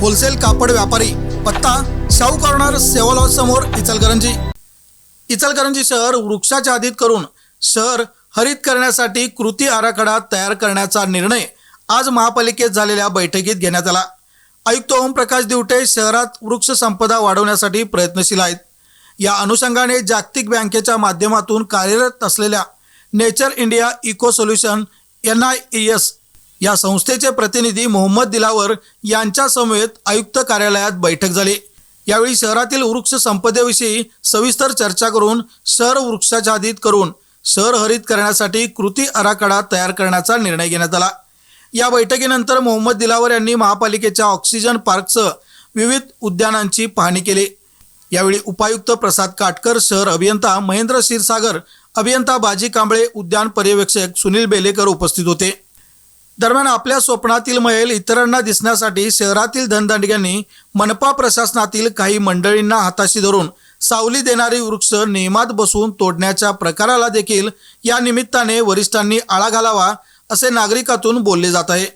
Wholesale कापड व्यापारी पत्ता शाहू कॉर्नर सेवा समोर इचलकरंजी. इचलकरंजी शहर वृक्षाच्या आधीत करून शहर हरित करण्यासाठी कृती आराखडा तयार करण्याचा निर्णय आज महापालिकेत झालेल्या बैठकीत घेण्यात आला. आयुक्त ओमप्रकाश दिवटे शहरात वृक्ष संपदा वाढवण्यासाठी प्रयत्नशील आहेत. या अनुषंगाने जागतिक बँकेच्या माध्यमातून कार्यरत असलेल्या nature India eco solution N I S या संस्थेचे प्रतिनिधी मोहम्मद दिलावर यांच्या समवेत आयुक्त कार्यालयात बैठक झाली. यावेळी शहरातील वृक्ष संपदेविषयी सविस्तर चर्चा करून शहर वृक्षाच्छादित करून शहर हरित करण्यासाठी कृती आराखडा तयार करण्याचा निर्णय घेण्यात आला. या बैठकीनंतर मोहम्मद दिलावर यांनी महापालिकेच्या ऑक्सिजन पार्कसह विविध उद्यानांची पाहणी केली. यावेळी उपायुक्त प्रसाद काटकर शहर अभियंता महेंद्र क्षीरसागर अभियंता बाजी कांबळे उद्यान पर्यवेक्षक सुनील बेलेकर उपस्थित होते. दरम्यान आपल्या स्वप्नातील मैल इतरांना दिसण्यासाठी शहरातील धनदांडग्यांनी मनपा प्रशासनातील काही मंडळींना हाताशी धरून सावली देणारी वृक्ष नेमात बसून तोडण्याच्या प्रकाराला देखील या निमित्ताने वरिष्ठांनी आळा घालावा असे नागरिकातून बोलले जात आहे.